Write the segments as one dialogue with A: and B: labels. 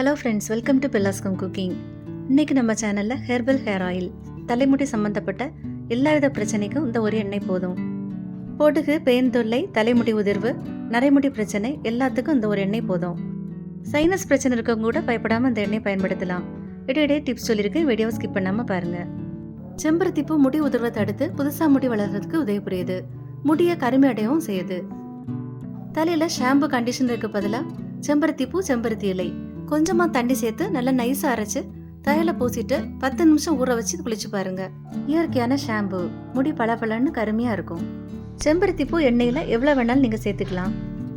A: Hello friends welcome to பில்லாஸ்கம் cooking இன்றைக்கி நம்ம சேனலில் ஹெர்பல் ஹேர் ஆயில் தலைமுடி சம்மந்தப்பட்ட எல்லா வித பிரச்சனைக்கும் இந்த ஒரு எண்ணெய் போதும். பொடுகு பேன் தொல்லை தலைமுடி உதிர்வு நரைமுடி பிரச்சனை எல்லாத்துக்கும் இந்த ஒரு எண்ணெய் போதும். சைனஸ் பிரச்சனை இருக்கவங்க கூட பயப்படாமல் இந்த எண்ணெய் பயன்படுத்தலாம். இடையிடையே டிப்ஸ் சொல்லியிருக்கேன் வீடியோ ஸ்கிப் பண்ணாமல் பாருங்கள் செம்பருத்தி பூ முடி உதிர்வை தடுத்து புதுசாக முடி வளர்கிறதுக்கு உதவி புரியுது முடியை கருமை அடையவும் செய்யுது. தலையில் ஷாம்பு கண்டிஷனருக்கு பதிலாக செம்பருத்தி பூ செம்பருத்தி இலை. கொஞ்சமாக தண்ணி சேர்த்து நல்லா நைஸாக அரைச்சி தையலை பூசிட்டு பத்து நிமிஷம் ஊற வச்சு குளிச்சு பாருங்க. இயற்கையான ஷாம்பு முடி பளபளன்னு கருமையாக இருக்கும். செம்பருத்தி பூ எண்ணெயில் எவ்வளோ வேணாலும் நீங்கள் சேர்த்துக்கலாம்.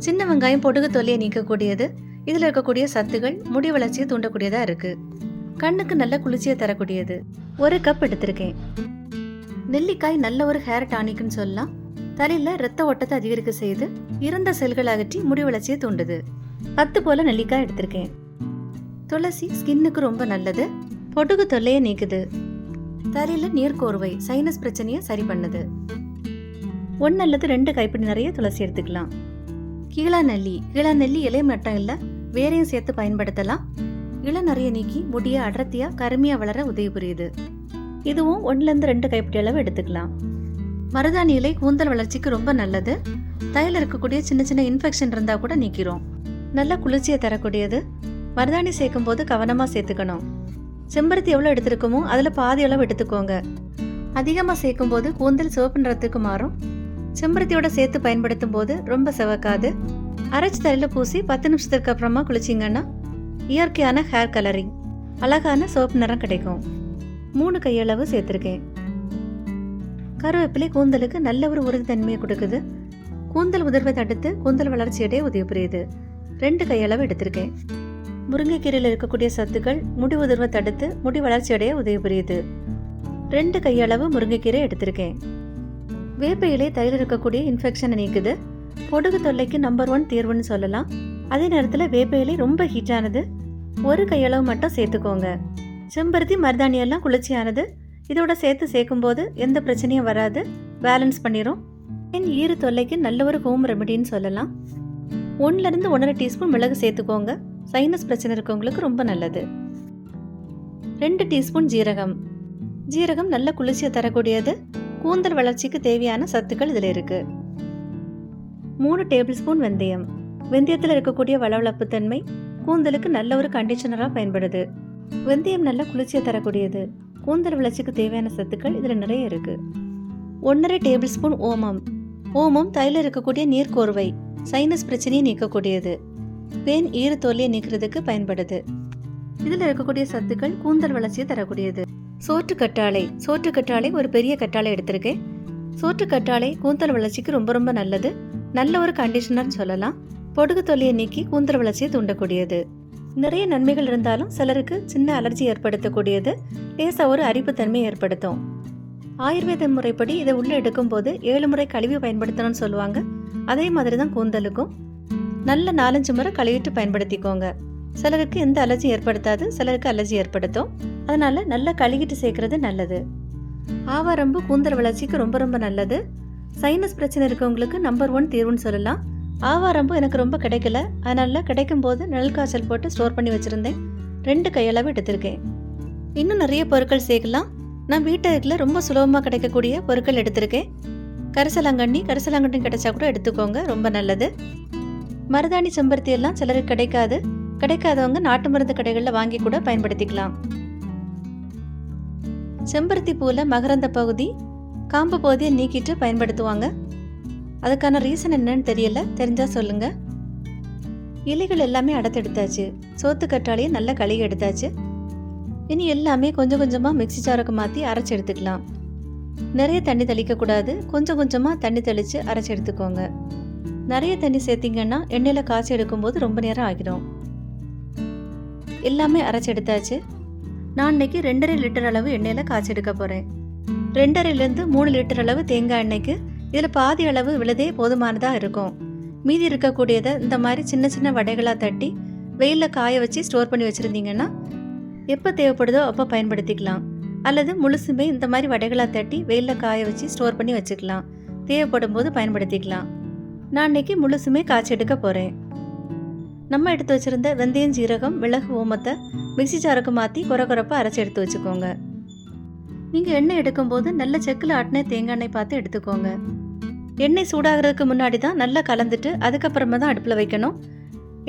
A: சின்ன வெங்காயம் பொடுகு தொல்லையை நீக்கக்கூடியது. இதில் இருக்கக்கூடிய சத்துகள் முடி வளர்ச்சியை தூண்டக்கூடியதாக இருக்குது கண்ணுக்கு நல்ல குளிர்ச்சியை தரக்கூடியது. ஒரு கப் எடுத்திருக்கேன். நெல்லிக்காய் நல்ல ஒரு ஹேர் டானிக்னு சொல்லலாம். தலையில ரத்த ஓட்டத்தை அதிகரிக்க செய்து இறந்த செல்கள் அகற்றி முடி வளர்ச்சியை தூண்டுது. பத்து போல நெல்லிக்காய் எடுத்திருக்கேன். துளசி ஸ்கின்னுக்கு ரொம்ப நல்லது. பொடுகு தொல்லையை நீக்குது. தரையில் நீர்க்கோர்வை சைனஸ் பிரச்சனையை சரி பண்ணுது. ஒன்று அல்லது ரெண்டு கைப்பிடி நிறைய துளசி எடுத்துக்கலாம். கீழாநெல்லி கீழாநெல்லி இலை மட்டும் இல்லை வேறையும் சேர்த்து பயன்படுத்தலாம். இளநறைய நீக்கி முடிய அடர்த்தியா கருமையா வளர உதவி புரியுது. இதுவும் ஒன்றுலேருந்து ரெண்டு கைப்பிடி அளவு எடுத்துக்கலாம். மருதாணி இலை கூந்தல் வளர்ச்சிக்கு ரொம்ப நல்லது. தையில் இருக்கக்கூடிய சின்ன சின்ன இன்ஃபெக்ஷன் இருந்தால் கூட நீக்கிறோம். நல்ல குளிர்ச்சியை தரக்கூடியது. மருதாணி சேர்க்கும் போது கவனமாக சேர்த்துக்கணும். செம்பருத்தி எவ்வளோ எடுத்திருக்கோமோ அதில் பாதி அளவு எடுத்துக்கோங்க. அதிகமாக சேர்க்கும் போது கூந்தல் சிவப்பு நிறத்துக்கு மாறும். செம்பருத்தியோட சேர்த்து பயன்படுத்தும் போது ரொம்ப செவக்காது. அரைச்சி தலையில் பூசி பத்து நிமிஷத்துக்கு அப்புறமா குளிச்சிங்கன்னா இயற்கையான ஹேர் கலரிங் அழகான சிவப்பு நிறம் கிடைக்கும். மூணு கையளவு சேர்த்துருக்கேன். கருவேப்பிலை கூந்தலுக்கு நல்ல ஒரு உறுதித்தன்மையை கொடுக்குது. கூந்தல் உதிர்வை தடுத்து கூந்தல் வளர்ச்சியடையே உதவி புரியுது. ரெண்டு கையளவு எடுத்திருக்கேன். முருங்கைக்கீரையில் இருக்கக்கூடிய சத்துக்கள் முடி உதிர்வை தடுத்து முடி வளர்ச்சியடைய உதவி புரியுது ரெண்டு கையளவு முருங்கைக்கீரை எடுத்திருக்கேன். வேப்ப இலை தையில் இருக்கக்கூடிய இன்ஃபெக்ஷனை நீக்குது. பொடுகு தொல்லைக்கு நம்பர் ஒன் தீர்வுன்னு சொல்லலாம். அதே நேரத்தில் வேப்ப இலை ரொம்ப ஹீட்டானது ஒரு கையளவு மட்டும் சேர்த்துக்கோங்க. செம்பருத்தி மருதாணி எல்லாம் குளிர்ச்சியானது. இதோட சேர்த்து சேர்க்கும்போது எந்த பிரச்சனையும் வராது. பேலன்ஸ் பண்ணிடும் என் ஈறு தொல்லைக்கு நல்ல ஒரு ஹோம் ரெமெடின்னு சொல்லலாம். ஒன்றுலேருந்து ஒன்றரை டீஸ்பூன் மிளகு சேர்த்துக்கோங்க. சைனஸ் பிரச்சனை இருக்கவங்களுக்கு ரொம்ப நல்லது. ரெண்டு டீஸ்பூன் ஜீரகம். ஜீரகம் நல்ல குளிர்ச்சியை தரக்கூடியது. கூந்தல் வளர்ச்சிக்கு தேவையான சத்துக்கள் இதில் இருக்கு. மூணு டேபிள் ஸ்பூன் வெந்தயம். வெந்தயத்தில் இருக்கக்கூடிய வளவளப்பு தன்மை கூந்தலுக்கு நல்ல ஒரு கண்டிஷனராக பயன்படுது. வெந்தயம் நல்ல குளிர்ச்சியை தரக்கூடியது. கூந்தல் வளர்ச்சிக்கு தேவையான சத்துக்கள் இதில் நிறைய இருக்கு. ஒன்றரை டேபிள் ஸ்பூன் ஓமம். ஓமம் தையில் இருக்கக்கூடிய நீர்க்கோர்வை. சைனஸ் பிரச்சனையை நீக்கக்கூடியது. பேன் ஈறு தோல்லையை நீக்கிறதுக்கு பயன்படுது. இதில் இருக்கக்கூடிய சத்துக்கள் கூந்தல் வளர்ச்சியை தரக்கூடியது. சோற்று கற்றாழை. சோற்று கற்றாழை ஒரு பெரிய கற்றாழை எடுத்திருக்கேன். சோற்று கற்றாழை கூந்தல் வளர்ச்சிக்கு ரொம்ப ரொம்ப நல்லது. நல்ல ஒரு கண்டிஷனர்னு சொல்லலாம். பொடுகு தொல்லையை நீக்கி கூந்தல் வளர்ச்சியை தூண்டக்கூடியது. நிறைய நன்மைகள் இருந்தாலும் சிலருக்கு சின்ன அலர்ஜி ஏற்படுத்தக்கூடியது. லேசாக ஒரு அரிப்புத்தன்மை ஏற்படுத்தும். ஆயுர்வேத முறைப்படி இதை உள்ளே எடுக்கும்போது ஏழு முறை கழுவி பயன்படுத்தணும்னு சொல்லுவாங்க. அதே மாதிரி தான் கூந்தலுக்கும். நல்ல நாலஞ்சு முறை கழுவிட்டு பயன்படுத்திக்கோங்க. சிலருக்கு எந்த அலர்ஜி ஏற்படுத்தாது சிலருக்கு அலர்ஜி ஏற்படுத்தும். அதனால நல்லா கழுவிட்டு சேர்க்கறது நல்லது. ஆவாரம்பு கூந்தல் வளர்ச்சிக்கு ரொம்ப ரொம்ப நல்லது. சைனஸ் பிரச்சனை இருக்கவங்களுக்கு நம்பர் ஒன் தீர்வுன்னு சொல்லலாம். ஆவாரம்பு எனக்கு ரொம்ப கிடைக்கல. அதனால கிடைக்கும் போது நிழல் காய்ச்சல் போட்டு ஸ்டோர் பண்ணி வச்சிருந்தேன். ரெண்டு கையளவு எடுத்திருக்கேன். இன்னும் நிறைய பொருட்கள் சேர்க்கலாம். நான் வீட்டில் ரொம்ப சுலபமாக கிடைக்கக்கூடிய பொருட்கள் எடுத்திருக்கேன். கரிசலாங்கண்ணி கரிசலாங்கண்ணி கிடைச்சா கூட எடுத்துக்கோங்க. ரொம்ப நல்லது. மருதாணி செம்பருத்தி எல்லாம் சிலருக்கு கிடைக்காது. கிடைக்காதவங்க நாட்டு மருந்து கடைகளில் வாங்கி கூட பயன்படுத்திக்கலாம். செம்பருத்தி பூவில் மகரந்த பகுதி காம்பு பகுதியை நீக்கிட்டு பயன்படுத்துவாங்க. அதுக்கான ரீசன் என்னன்னு தெரியல. தெரிஞ்சா சொல்லுங்க. இலைகள் எல்லாமே அடத்தெடுத்தாச்சு. சோத்து கற்றாழையை நல்லா கழுகி எடுத்தாச்சு. இனி எல்லாமே கொஞ்சம் கொஞ்சமாக மிக்ஸி சாருக்கு மாற்றி அரைச்சி எடுத்துக்கலாம். நிறைய தண்ணி தெளிக்கக்கூடாது. கொஞ்சம் கொஞ்சமாக தண்ணி தெளித்து அரைச்சி எடுத்துக்கோங்க. நிறைய தண்ணி சேர்த்திங்கன்னா எண்ணெயில் காய்ச்சி எடுக்கும்போது ரொம்ப நேரம் ஆகிடும். எல்லாமே அரைச்சி எடுத்தாச்சு. நான் இன்னைக்கு ரெண்டரை லிட்டர் அளவு எண்ணெயில் காய்ச்சி எடுக்க போகிறேன் ரெண்டரைலேருந்து மூணு லிட்டர் அளவு தேங்காய் எண்ணெய்க்கு. இதில் பாதி அளவு விழுதே போதுமானதாக இருக்கும். மீதி இருக்கக்கூடியதை இந்த மாதிரி சின்ன சின்ன வடைகளாக தட்டி வெயிலில் காய வச்சு ஸ்டோர் பண்ணி வச்சுருந்தீங்கன்னா எப்போ தேவைப்படுதோ அப்போ பயன்படுத்திக்கலாம். அல்லது முழுசுமே இந்த மாதிரி வடைகளாக தட்டி வெயிலில் காய வச்சு ஸ்டோர் பண்ணி வச்சுக்கலாம். தேவைப்படும் போது பயன்படுத்திக்கலாம். நான் இன்னைக்கு முழுசுமே காய்ச்சி எடுக்க போகிறேன் நம்ம எடுத்து வச்சுருந்த வெந்தயம் ஜீரகம் மிளகு ஓமத்தை மிக்ஸி ஜாருக்கு மாற்றி குறை குறைப்பாக அரைச்சி எடுத்து வச்சுக்கோங்க. நீங்கள் எண்ணெய் எடுக்கும்போது நல்ல செக்கில் ஆட்டின தேங்காய் எண்ணெய் பார்த்து எடுத்துக்கோங்க. எண்ணெய் சூடாகிறதுக்கு முன்னாடி தான் நல்லா கலந்துட்டு அதுக்கப்புறமா தான் அடுப்பில் வைக்கணும்.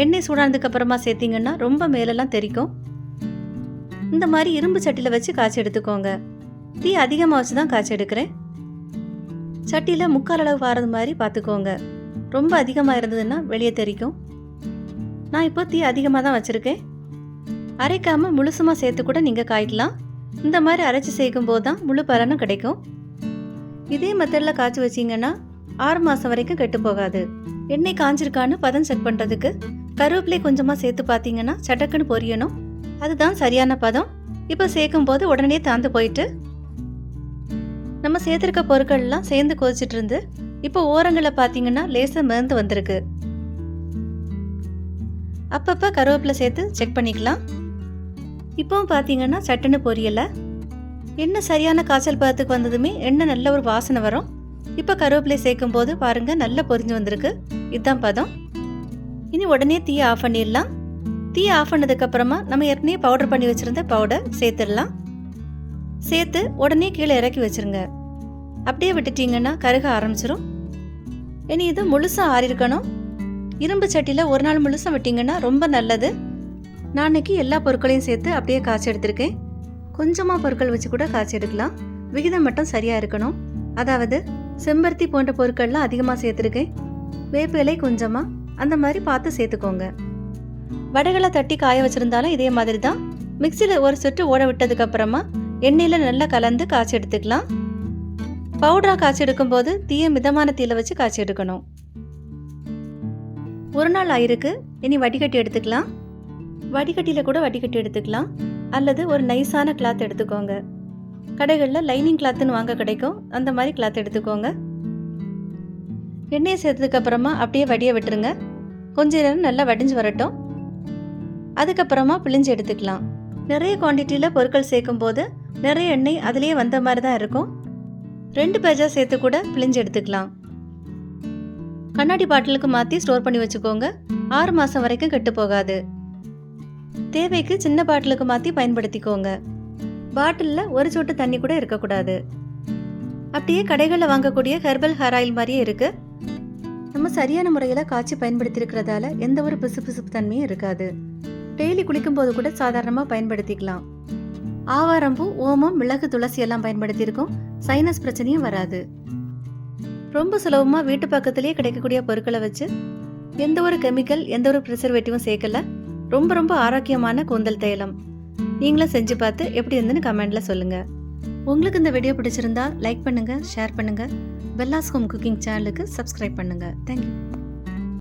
A: எண்ணெய் சூடானதுக்கப்புறமா சேர்த்திங்கன்னா ரொம்ப மேலெல்லாம் தெறிக்கும் இந்த மாதிரி இரும்பு சட்டியில் வச்சு காய்ச்சி எடுத்துக்கோங்க. தீ அதிகமாக வச்சு தான் காய்ச்சி எடுக்கிறேன். சட்டியில் முக்கால் அளவு வாரது மாதிரி பார்த்துக்கோங்க. ரொம்ப அதிகமாக இருந்ததுன்னா வெளியே தெரிக்கும் நான் இப்போ தீ அதிகமாக தான் வச்சுருக்கேன். அரைக்காமல் முழுசுமாக சேர்த்து கூட நீங்கள் காய்க்கலாம். இந்த மாதிரி அரைச்சி சேர்க்கும் போது தான் முழு பலனும் கிடைக்கும். இதே மெத்தடில் காய்ச்சி வச்சிங்கன்னா ஆறு மாதம் வரைக்கும் கெட்டு போகாது. எண்ணெய் காஞ்சிருக்கான்னு பதம் செக் பண்ணுறதுக்கு கருவேப்பிலை கொஞ்சமாக சேர்த்து பார்த்தீங்கன்னா சட்டக்குன்னு பொரியணும். அதுதான் சரியான பதம். இப்போ சேர்க்கும் போது உடனே தாந்து போயிட்டு நம்ம சேர்த்துருக்க பொருட்கள்லாம் சேர்ந்து கொதிச்சிட்டு இருந்து இப்போ ஓரங்களில் பார்த்தீங்கன்னா லேசாக மிதந்து வந்திருக்கு. அப்பப்போ கருவேப்பிலை சேர்த்து செக் பண்ணிக்கலாம். இப்போவும் பார்த்தீங்கன்னா சட்டுன்னு பொரியலை. எண்ணெய் சரியான காய்ச்சல் பதத்துக்கு வந்ததுமே எண்ணெய் நல்ல ஒரு வாசனை வரும். இப்போ கருவேப்பிலை சேர்க்கும் போது பாருங்கள் நல்லா பொரிஞ்சு வந்திருக்கு. இதுதான் பதம். இனி உடனே தீயை ஆஃப் பண்ணிடலாம். தீ ஆஃப் பண்ணதுக்கப்புறமா நம்ம ஏற்கனவே பவுடர் பண்ணி வச்சிருந்த பவுடர் சேர்த்துடலாம். சேர்த்து உடனே கீழே இறக்கி வச்சிருங்க. அப்படியே விட்டுட்டீங்கன்னா கருக ஆரம்பிச்சிடும் இனி இது முழுசாக ஆறியிருக்கணும்? இரும்பு சட்டியில் ஒரு நாள் முழுசாக விட்டிங்கன்னா ரொம்ப நல்லது. நான் இன்னைக்கு எல்லா பொருட்களையும் சேர்த்து அப்படியே காய்ச்சி எடுத்திருக்கேன். கொஞ்சமாக பொருட்கள் வச்சு கூட காய்ச்சி எடுக்கலாம். விகிதம் மட்டும் சரியாக இருக்கணும். அதாவது செம்பருத்தி போன்ற பொருட்கள்லாம் அதிகமாக சேர்த்துருக்கேன். வேப்பிலை கொஞ்சமாக அந்த மாதிரி பார்த்து சேர்த்துக்கோங்க. வடைகளை தட்டி காய வச்சுருந்தாலும் இதே மாதிரி தான் மிக்சியில் ஒரு சொட்டு ஓட விட்டதுக்கப்புறமா எண்ணெயில் நல்லா கலந்து காய்ச்சி எடுத்துக்கலாம். பவுடராக காய்ச்சி எடுக்கும்போது தீய மிதமான தீயில வச்சு காய்ச்சி எடுக்கணும். ஒரு நாள் ஆயிருக்கு. இனி வடிகட்டி எடுத்துக்கலாம். வடிகட்டியில் கூட வடிகட்டி எடுத்துக்கலாம். அல்லது ஒரு நைஸான கிளாத் எடுத்துக்கோங்க. கடைகளில் லைனிங் கிளாத்துன்னு வாங்க கிடைக்கும். அந்த மாதிரி கிளாத் எடுத்துக்கோங்க. எண்ணெயை சேர்த்ததுக்கு அப்புறமா அப்படியே வடிய விட்டுருங்க. கொஞ்ச நேரம் நல்லா வடிஞ்சு வரட்டும். அதுக்கப்புறமா பிழிஞ்சு எடுத்துக்கலாம். நிறைய குவான்டிட்டியில் பொருட்கள் சேர்க்கும் போது நிறைய எண்ணெய் அதுலேயே வந்த மாதிரி தான் இருக்கும். ரெண்டு பேஜாக சேர்த்து கூட பிழிஞ்சு எடுத்துக்கலாம். கண்ணாடி பாட்டிலுக்கு மாற்றி ஸ்டோர் பண்ணி வச்சுக்கோங்க. ஆறு மாதம் வரைக்கும் கெட்டு போகாது. தேவைக்கு சின்ன பாட்டிலுக்கு மாற்றி பயன்படுத்திக்கோங்க. பாட்டிலில் ஒரு சொட்டு தண்ணி கூட இருக்கக்கூடாது. அப்படியே கடைகளில் வாங்கக்கூடிய ஹெர்பல் ஹேர் ஆயில் மாதிரியே இருக்கு. நம்ம சரியான முறையில் காய்ச்சி பயன்படுத்தியிருக்கிறதால எந்த ஒரு பிசுபிசுப்பு தன்மையும் இருக்காது. டெய்லி குளிக்கும்போது கூட சாதாரணமாக பயன்படுத்திக்கலாம். ஆவாரம்பூ ஓமம் மிளகு துளசி எல்லாம் பயன்படுத்தியிருக்கோம். சைனஸ் பிரச்சனையும் வராது. ரொம்ப சுலபமாக வீட்டு பக்கத்துலேயே கிடைக்கக்கூடிய பொருட்களை வச்சு எந்த ஒரு கெமிக்கல் எந்த ஒரு ப்ரிசர்வேட்டிவும் சேர்க்கல. ரொம்ப ரொம்ப ஆரோக்கியமான கூந்தல் தைலம் நீங்களும் செஞ்சு பார்த்து எப்படி இருந்துன்னு கமெண்ட்ல சொல்லுங்க. உங்களுக்கு இந்த வீடியோ பிடிச்சிருந்தா லைக் பண்ணுங்க ஷேர் பண்ணுங்க. பெல்லாஸ் ஹோம் குக்கிங் சேனலுக்கு சப்ஸ்கிரைப் பண்ணுங்க. Thank you